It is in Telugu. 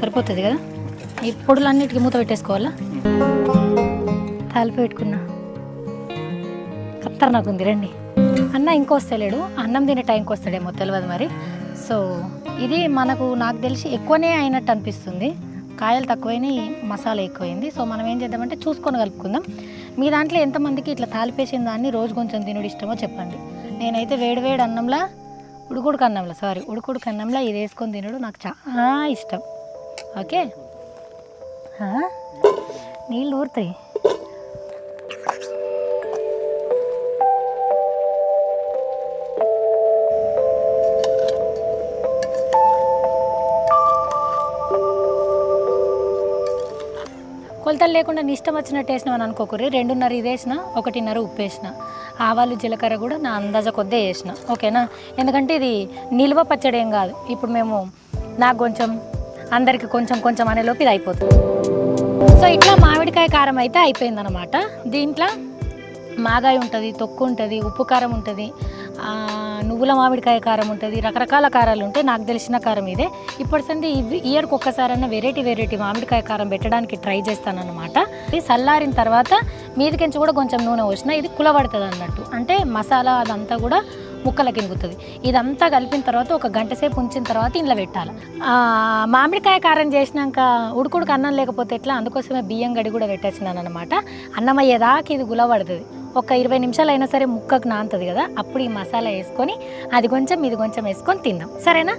సరిపోతుంది కదా? ఈ పొడులన్నిటికీ మూత పెట్టేసుకోవాలా? తాలిపి పెట్టుకున్నా. కత్తర్ నాకు ఉంది రండి. అన్న ఇంకో వస్తలేడు. అన్నం తినే టైంకి వస్తాడేమో తెలియదు మరి. సో ఇది మనకు నాకు తెలిసి ఎక్కువనే అయినట్టు అనిపిస్తుంది. కాయలు తక్కువైనాయి మసాలా ఎక్కువైంది. సో మనం ఏం చేద్దామంటే చూసుకొని కలుపుకుందాం. మీ దాంట్లో ఎంతమందికి ఇట్లా తాలిపేసిన దాన్ని రోజు కొంచెం తినుడు ఇష్టమో చెప్పండి. నేనైతే వేడివేడి అన్నంలా ఉడుకుడుకు అన్నంలా సారీ ఉడుకుడుకు అన్నంలా ఇది వేసుకొని తినడు నాకు చాలా ఇష్టం. ఓకే. నీళ్ళు ఊరుతాయి కొలతలు లేకుండా నీ ఇష్టం వచ్చినట్టు వేసినావు అని అనుకోకరి రెండున్నర ఇది వేసిన ఒకటిన్నర ఉప్పు వేసిన. ఆవాలు జీలకర్ర కూడా నా అందాజ కొద్దే వేసిన. ఓకేనా? ఎందుకంటే ఇది నిల్వ పచ్చడి ఏం కాదు. ఇప్పుడు మేము నాకు కొంచెం అందరికి కొంచెం కొంచెం అనేలోపు ఇది అయిపోతుంది. సో ఇట్లా మామిడికాయ కారం అయితే అయిపోయిందనమాట దీంట్లో మాగాయ ఉంటుంది తొక్కు ఉంటుంది ఉప్పు కారం ఉంటుంది నువ్వుల మామిడికాయ కారం ఉంటుంది రకరకాల కారాలు ఉంటాయి నాకు తెలిసిన కారం ఇదే. ఇప్పటి సంది ఇయర్కి ఒక్కసారైనా వెరైటీ వెరైటీ మామిడికాయ కారం పెట్టడానికి ట్రై చేస్తానన్నమాట. ఇది చల్లారిన తర్వాత మీదికించి కూడా కొంచెం నూనె వచ్చినా ఇది కులబడుతుంది అన్నట్టు అంటే మసాలా అదంతా కూడా ముక్కలకి ఇంగుతుంది ఇదంతా కలిపిన తర్వాత ఒక గంట సేపు ఉంచిన తర్వాత ఇంట్లో పెట్టాలి. మామిడికాయ కారం చేసినాక ఉడుకుడుకు అన్నం లేకపోతే ఎట్లా? అందుకోసమే బియ్యం గడి కూడా పెట్టేసినాను అనమాట అన్నం అయ్యేదాకా ఇది గులబడుతుంది ఒక ఇరవై నిమిషాలు అయినా సరే ముక్కకు నాంతుంది కదా? అప్పుడు ఈ మసాలా వేసుకొని అది కొంచెం ఇది కొంచెం వేసుకొని తిందాం. సరేనా?